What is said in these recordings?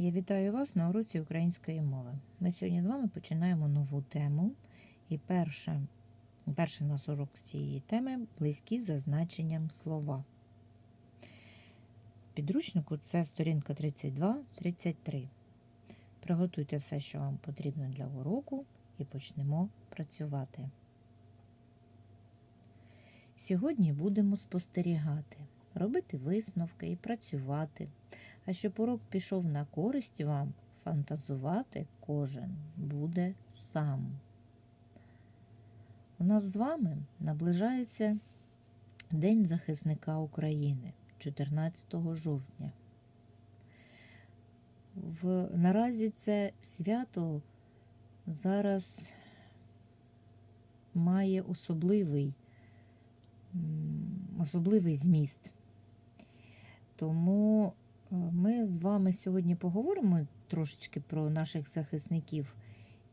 Я вітаю вас на уроці української мови. Ми сьогодні з вами починаємо нову тему. І перше, перший нас урок з цієї теми близькі за значенням слова. В підручнику це сторінка 32-33. Приготуйте все, що вам потрібно для уроку, і почнемо працювати. Сьогодні будемо спостерігати, робити висновки і працювати. А щоб урок пішов на користь вам, фантазувати кожен буде сам. У нас з вами наближається День захисника України 14 жовтня. В, наразі це свято зараз має особливий, особливий зміст. Тому ми з вами сьогодні поговоримо трошечки про наших захисників.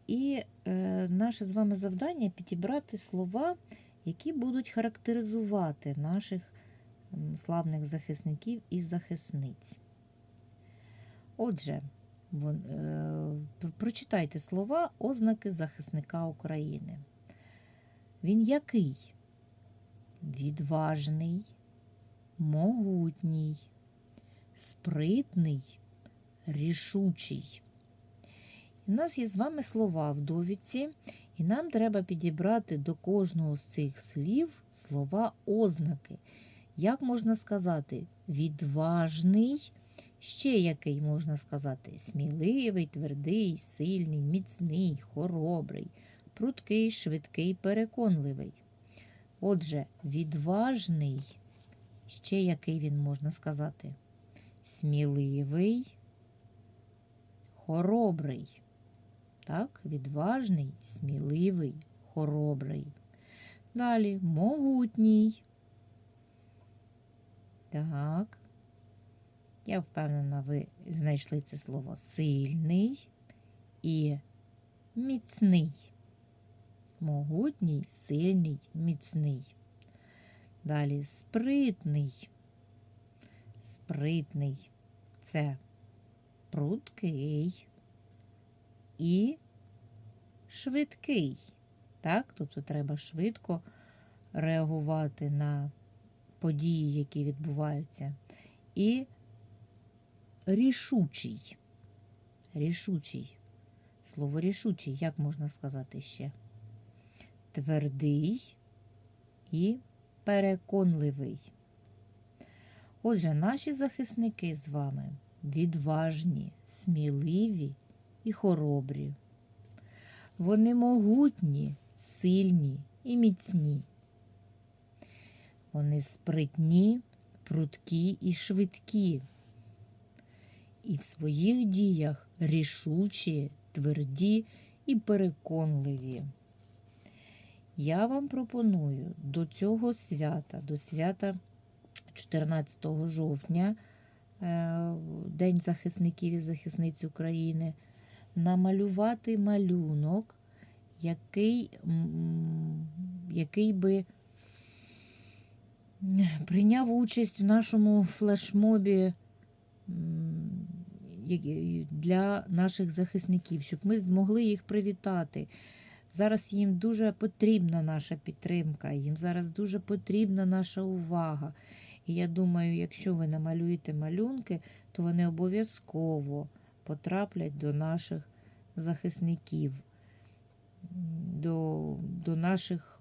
І е, наше з вами завдання підібрати слова, які будуть характеризувати наших славних захисників і захисниць. Отже, вон, е, прочитайте слова ознаки захисника України. Він який? Відважний, могутній, спритний, рішучий. У нас є з вами слова в довідці, і нам треба підібрати до кожного з цих слів слова ознаки. Як можна сказати, відважний, ще який можна сказати, сміливий, твердий, сильний, міцний, хоробрий, пруткий, швидкий, переконливий. Отже, відважний, ще який він можна сказати, сміливий, хоробрий. Так, відважний, сміливий, хоробрий. Далі могутній. Так. Я впевнена, ви знайшли це слово сильний і міцний. Могутній, сильний, міцний. Далі спритний. Спритний це пруткий і швидкий. Так? Тобто треба швидко реагувати на події, які відбуваються. І рішучий. Рішучий. Слово рішучий, як можна сказати ще? Твердий і переконливий. Отже, наші захисники з вами відважні, сміливі і хоробрі. Вони могутні, сильні і міцні. Вони спритні, прудкі і швидкі. І в своїх діях рішучі, тверді і переконливі. Я вам пропоную до цього свята, до свята 14 жовтня, е, День захисників і захисниць України, намалювати малюнок, який, який би прийняв участь у нашому флешмобі для наших захисників, щоб ми змогли їх привітати. Зараз їм дуже потрібна наша підтримка, їм зараз дуже потрібна наша увага. І я думаю, якщо ви намалюєте малюнки, то вони обов'язково потраплять до наших захисників, до, до наших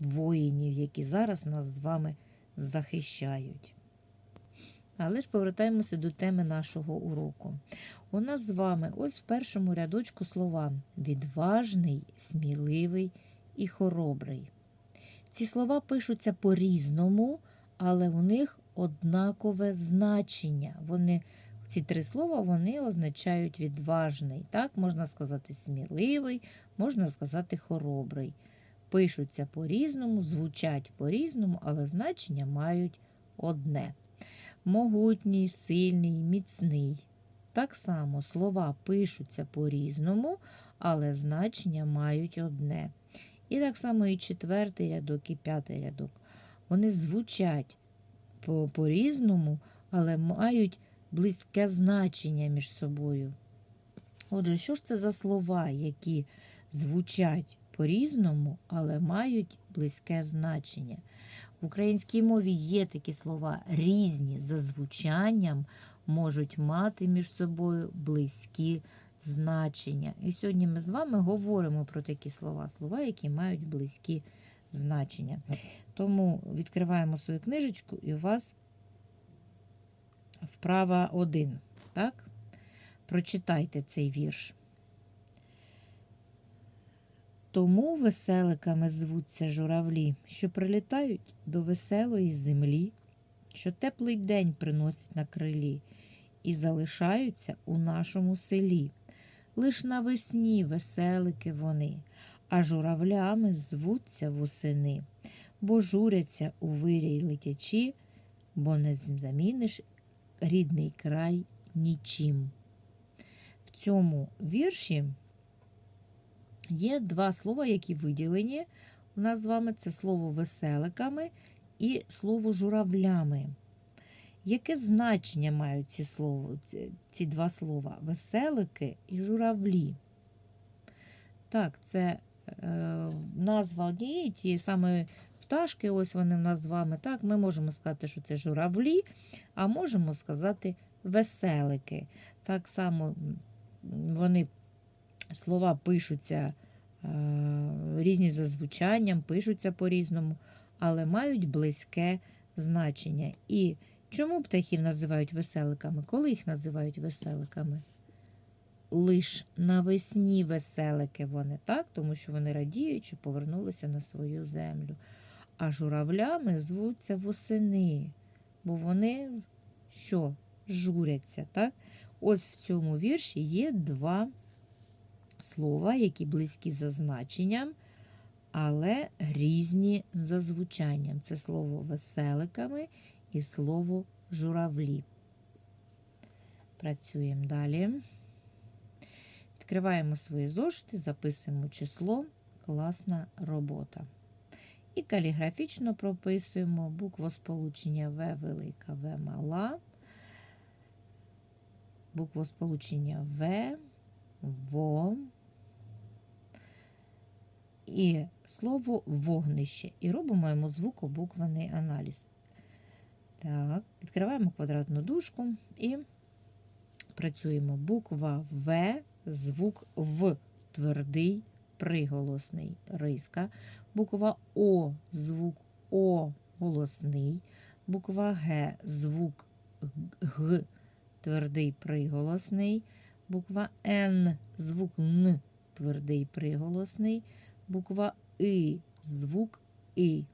воїнів, які зараз нас з вами захищають. Але ж повертаємося до теми нашого уроку. У нас з вами ось в першому рядочку слова відважний, сміливий і хоробрий. Ці слова пишуться по-різному, але в них однакове значення. Вони, ці три слова вони означають відважний. Так, можна сказати сміливий, можна сказати хоробрий. Пишуться по-різному, звучать по-різному, але значення мають одне могутній, сильний, міцний. Так само слова пишуться по-різному, але значення мають одне. І так само і четвертий рядок, і п'ятий рядок. Вони звучать по- по-різному, але мають близьке значення між собою. Отже, що ж це за слова, які звучать по-різному, але мають близьке значення? В українській мові є такі слова різні за звучанням, можуть мати між собою близькі значення. І сьогодні ми з вами говоримо про такі слова, слова, які мають близькі значення. Тому відкриваємо свою книжечку, і у вас вправа 1. Так? Прочитайте цей вірш. Тому веселиками звуться журавлі, що прилітають до веселої землі, що теплий день приносять на крилі і залишаються у нашому селі. Лиш навесні веселики вони, а журавлями звуться восени, бо журяться у вирій летячі, бо не заміниш рідний край нічим. В цьому вірші є два слова, які виділені. У нас з вами це слово веселиками і слово журавлями. Яке значення мають ці, слово, ці, два слова? Веселики і журавлі. Так, це назва однієї тієї самої пташки, ось вони в нас з вами. Так, ми можемо сказати, що це журавлі, а можемо сказати веселики. Так само вони слова пишуться е, різні за звучанням, пишуться по-різному, але мають близьке значення. І чому птахів називають веселиками? Коли їх називають веселиками? Лиш навесні веселики вони, так? тому що вони радіють, що повернулися на свою землю. А журавлями звуться восени, бо вони що? Журяться. так? Ось в цьому вірші є два слова, які близькі за значенням, але різні за звучанням. Це слово веселиками і слово журавлі. Працюємо далі. Відкриваємо свої зошити, записуємо число, класна робота. І каліграфічно прописуємо буквосполучення В велика, В мала, буквосполучення В, ВО і слово вогнище. І робимо йому звукобуквений аналіз. Так, відкриваємо квадратну дужку і працюємо. Буква В, звук В, твердий, приголосний риска. Буква О, звук О, голосний. Буква Г, звук Г, твердий приголосний. Буква Н, звук Н, твердий приголосний. Буква И, звук І,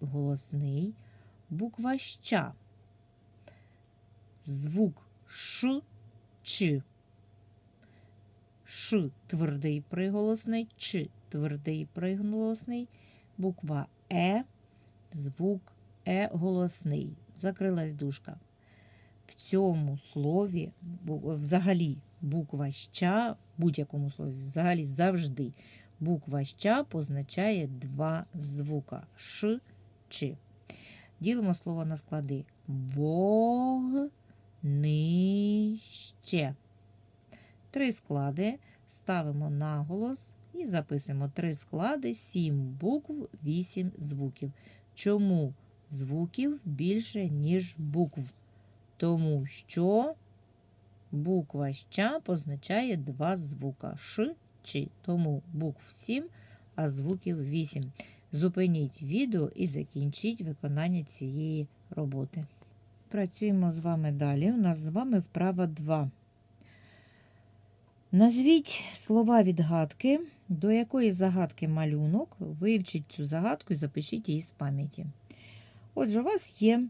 голосний. Буква Щ, звук Ш, Ч. Ш твердий приголосний, Ч твердий приголосний, буква Е, звук Е голосний. Закрилась дужка. В цьому слові, взагалі, буква ща, в будь-якому слові, взагалі завжди, буква ща позначає два звука Ш, Ч. Ділимо слово на склади. Вогнище. Три склади ставимо наголос і записуємо три склади, сім букв, вісім звуків. Чому звуків більше, ніж букв? Тому що буква ща позначає два звука Ш, Ч. Тому букв 7, а звуків 8. Зупиніть відео і закінчіть виконання цієї роботи. Працюємо з вами далі. У нас з вами вправа 2. Назвіть слова відгадки, до якої загадки малюнок. Вивчіть цю загадку і запишіть її з пам'яті. Отже, у вас є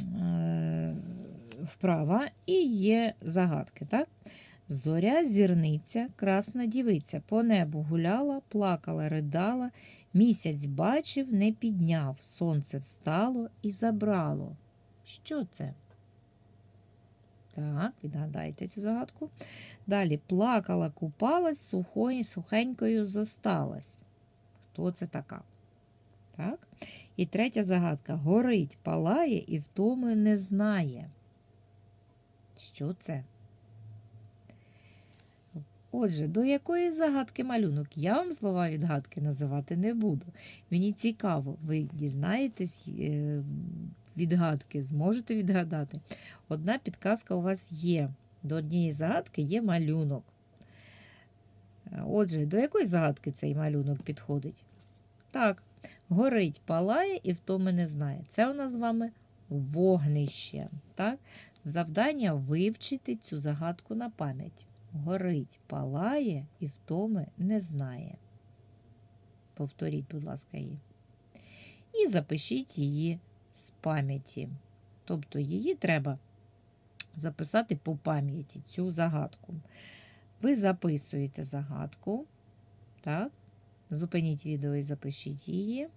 е, вправа і є загадки. так? Зоря, зірниця, красна дівиця, по небу гуляла, плакала, ридала, місяць бачив, не підняв, сонце встало і забрало. Що це? Так, відгадайте цю загадку. Далі плакала, купалась, сухой, сухенькою зосталась. Хто це така? Так. І третя загадка: горить, палає і втоми не знає. що це. Отже, до якої загадки малюнок? Я вам слова відгадки називати не буду. Мені цікаво, ви дізнаєтесь е, відгадки, зможете відгадати. Одна підказка у вас є. До однієї загадки є малюнок. Отже, до якої загадки цей малюнок підходить? Так, горить, палає і втоми не знає. Це у нас з вами вогнище. Так? Завдання вивчити цю загадку на пам'ять. Горить, палає і втоми не знає. Повторіть, будь ласка, її. І запишіть її з пам'яті. Тобто її треба записати по пам'яті цю загадку. Ви записуєте загадку. Так? Зупиніть відео і запишіть її.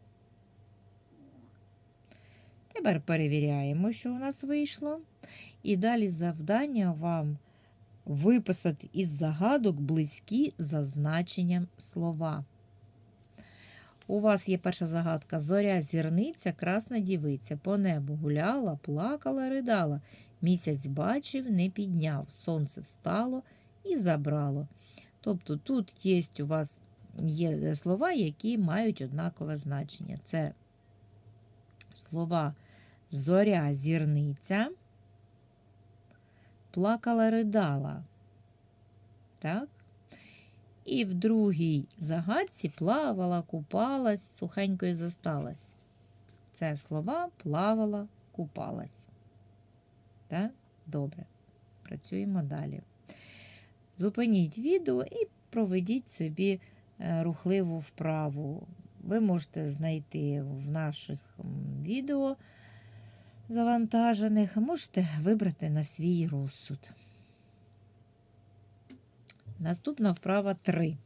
Тепер перевіряємо, що у нас вийшло. І далі завдання вам виписати із загадок близькі за значенням слова. У вас є перша загадка Зоря зірниця, красна дівиця. По небу гуляла, плакала, ридала. Місяць бачив, не підняв. Сонце встало і забрало. Тобто тут є у вас є слова, які мають однакове значення. Це слова зоря, зірниця, плакала, ридала. Так? І в другій загадці плавала, купалась, сухенькою зосталась. Це слова плавала, купалась. Так? Добре. Працюємо далі. Зупиніть відео і проведіть собі е, рухливу вправу. Ви можете знайти в наших відео завантажених, можете вибрати на свій розсуд. Наступна вправа 3.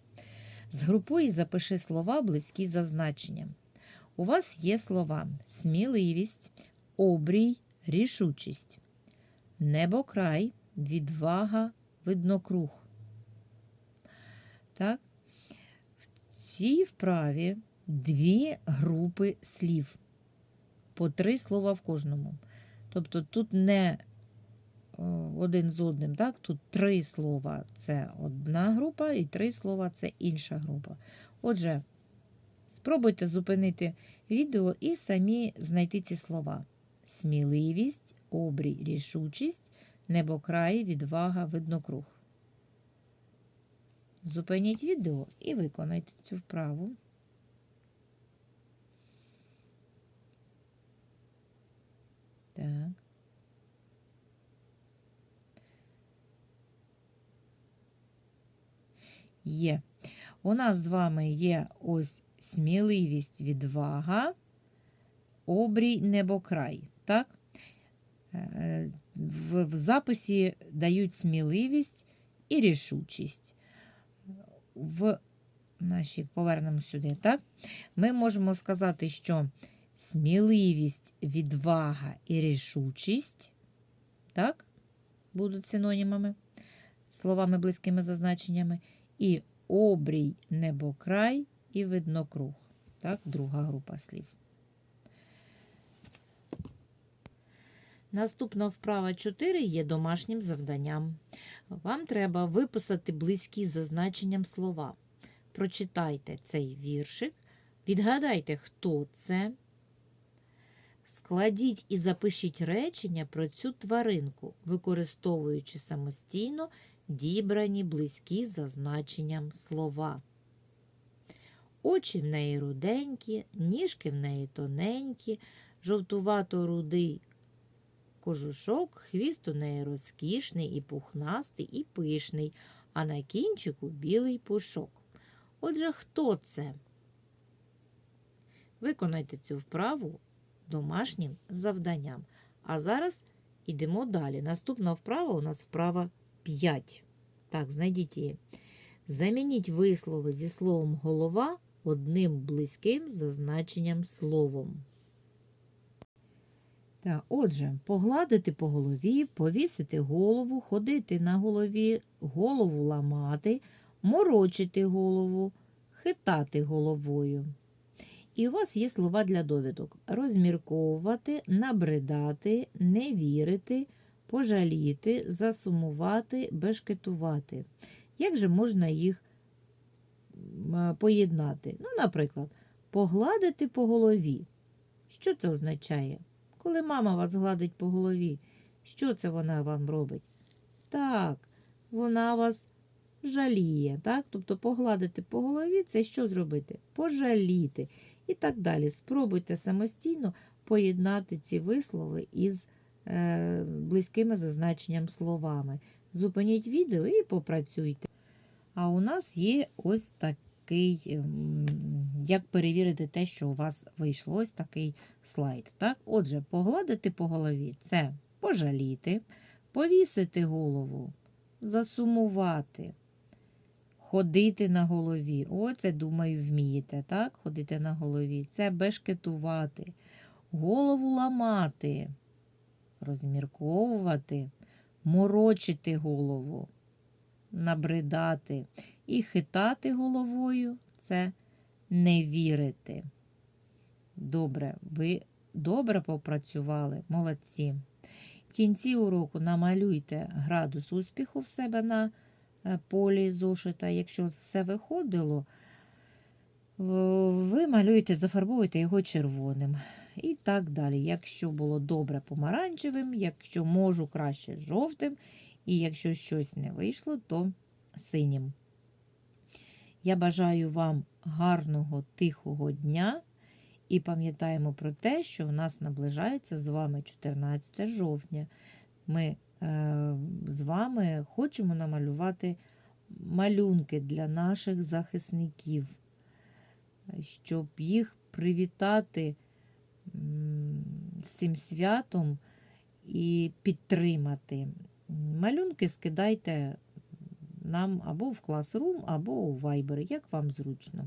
Згрупуй і запиши слова, близькі за значенням. У вас є слова сміливість, обрій, рішучість, небокрай, відвага, виднокруг. Так? В цій вправі дві групи слів. По три слова в кожному. Тобто тут не один з одним, так? Тут три слова це одна група, і три слова це інша група. Отже, спробуйте зупинити відео і самі знайти ці слова: сміливість, обрій, рішучість, небокрай, відвага, виднокруг. Зупиніть відео і виконайте цю вправу. Так. Є. У нас з вами є ось сміливість, відвага, обрій, небокрай. Так? Е, в, в записі дають сміливість і рішучість. В наші повернемо сюди, так? Ми можемо сказати, що сміливість, відвага і рішучість, так, будуть синонімами, словами близькими за значеннями, і обрій, небокрай і виднокруг. Так, друга група слів. Наступна вправа 4 є домашнім завданням. Вам треба виписати близькі за значенням слова. Прочитайте цей віршик, відгадайте, хто це. Складіть і запишіть речення про цю тваринку, використовуючи самостійно дібрані близькі за значенням слова. Очі в неї руденькі, ніжки в неї тоненькі, жовтувато-рудий кожушок, хвіст у неї розкішний і пухнастий, і пишний, а на кінчику білий пушок. Отже, хто це? Виконайте цю вправу домашнім завданням. А зараз йдемо далі. Наступна вправа у нас вправа 5. Так, знайдіть її. Замініть вислови зі словом голова одним близьким за значенням словом. Так, Отже, погладити по голові, повісити голову, ходити на голові, голову ламати, морочити голову, хитати головою. І у вас є слова для довідок: розмірковувати, набридати, не вірити, пожаліти, засумувати, бешкетувати. Як же можна їх е, поєднати? Ну, наприклад, погладити по голові. Що це означає? Коли мама вас гладить по голові, що це вона вам робить? Так, вона вас жаліє, так? Тобто погладити по голові це що зробити? Пожаліти. І так далі. Спробуйте самостійно поєднати ці вислови із близькими за значенням словами. Зупиніть відео і попрацюйте. А у нас є ось такий, ем, як перевірити те, що у вас вийшло. Ось такий слайд. Так? Отже, погладити по голові це пожаліти, повісити голову, засумувати, ходити на голові. О, це, думаю, вмієте, так? Ходити на голові. Це бешкетувати, голову ламати, розмірковувати, морочити голову, набридати і хитати головою це не вірити. Добре, ви добре попрацювали, молодці. В кінці уроку намалюйте градус успіху в себе на е, полі зошита. Якщо все виходило, ви малюєте, зафарбуєте його червоним. І так далі. Якщо було добре помаранчевим, якщо можу краще жовтим, і якщо щось не вийшло, то синім. Я бажаю вам гарного, тихого дня. І пам'ятаємо про те, що в нас наближається з вами 14 жовтня. Ми е, з вами хочемо намалювати малюнки для наших захисників, щоб їх привітати з цим святом і підтримати. Малюнки скидайте нам або в Classroom, або у Viber, як вам зручно.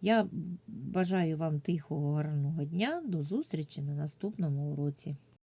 Я бажаю вам тихого, гарного дня. До зустрічі на наступному уроці.